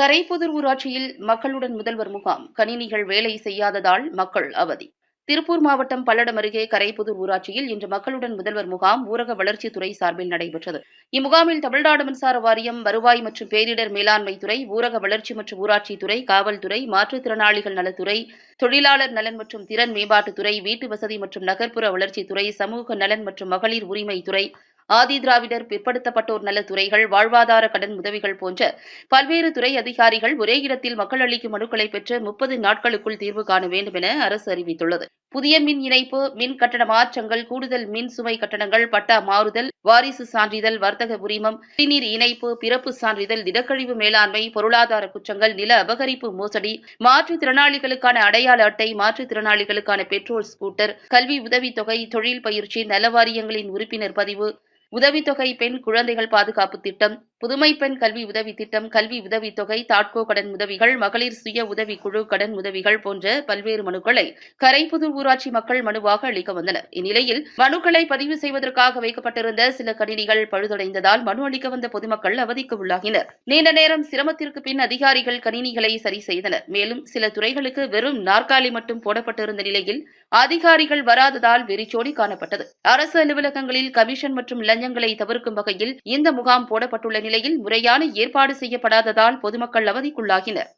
கரைப்புதூர் ஊராட்சியில் மக்களுடன் முதல்வர் முகாம். கணினிகள் வேலை செய்யாததால் மக்கள் அவதி. திருப்பூர் மாவட்டம் பல்லடம் அருகே கரைப்புதூர் ஊராட்சியில் இன்று மக்களுடன் முதல்வர் முகாம் ஊரக வளர்ச்சித்துறை சார்பில் நடைபெற்றது. இம்முகாமில் தமிழ்நாடு மின்சார வாரியம் வருவாய் மற்றும் பேரிடர் மேலாண்மை துறை ஊரக வளர்ச்சி மற்றும் ஊராட்சித்துறை காவல்துறை மாற்றுத்திறனாளிகள் நலத்துறை தொழிலாளர் நலன் மற்றும் திறன் மேம்பாட்டுத்துறை வீட்டு வசதி மற்றும் நகர்ப்புற வளர்ச்சித்துறை சமூக நலன் மற்றும் மகளிர் உரிமைத்துறை ஆதி திராவிடர் பிற்படுத்தப்பட்டோர் நலத்துறைகள் வாழ்வாதார கடன் உதவிகள் போன்ற பல்வேறு துறை அதிகாரிகள் ஒரே இடத்தில் மக்கள் அளிக்கும் மனுக்களை பெற்று முப்பது நாட்களுக்குள் தீர்வு காண வேண்டும் என அரசு அறிவித்துள்ளது. புதிய மின் இணைப்பு மின் கட்டண மாற்றங்கள் கூடுதல் மின் சுமை கட்டணங்கள் பட்டா மாறுதல் வாரிசு சான்றிதழ் வர்த்தக உரிமம் குடிநீர் இணைப்பு பிறப்பு சான்றிதழ் திடக்கழிவு மேலாண்மை பொருளாதார குற்றங்கள் நில அபகரிப்பு மோசடி மாற்றுத்திறனாளிகளுக்கான அடையாள அட்டை மாற்றுத்திறனாளிகளுக்கான பெட்ரோல் ஸ்கூட்டர் கல்வி உதவித்தொகை தொழில் பயிற்சி நலவாரியங்களின் உறுப்பினர் பதிவு உதவித்தொகை பெண் குழந்தைகள் பாதுகாப்பு திட்டம் புதுமை பெண் கல்வி உதவி திட்டம் கல்வி உதவித்தொகை தாட்கோ கடன் உதவிகள் மகளிர் சுய உதவி குழு கடன் உதவிகள் போன்ற பல்வேறு மனுக்களை கரைப்புதூர் ஊராட்சி மக்கள் மனுவாக அளிக்க வந்தனர். இந்நிலையில் மனுக்களை பதிவு செய்வதற்காக வைக்கப்பட்டிருந்த சில கணினிகள் பழுதடைந்ததால் மனு அளிக்க வந்த பொதுமக்கள் அவதிக்கு உள்ளாகினர். நீண்ட நேரம் சிரமத்திற்கு பின் அதிகாரிகள் கணினிகளை சரி செய்தனர். மேலும் சில துறைகளுக்கு வெறும் நாற்காலி மட்டும் போடப்பட்டிருந்த நிலையில் அதிகாரிகள் வராததால் வெறிச்சோடி காணப்பட்டது. அரசு அலுவலகங்களில் கமிஷன் மற்றும் லஞ்சங்களை தவிர்க்கும் வகையில் இந்த முகாம் போடப்பட்டுள்ள நிலையில் முறையான ஏற்பாடு செய்யப்படாததால் பொதுமக்கள் அவதிக்குள்ளாகினர்.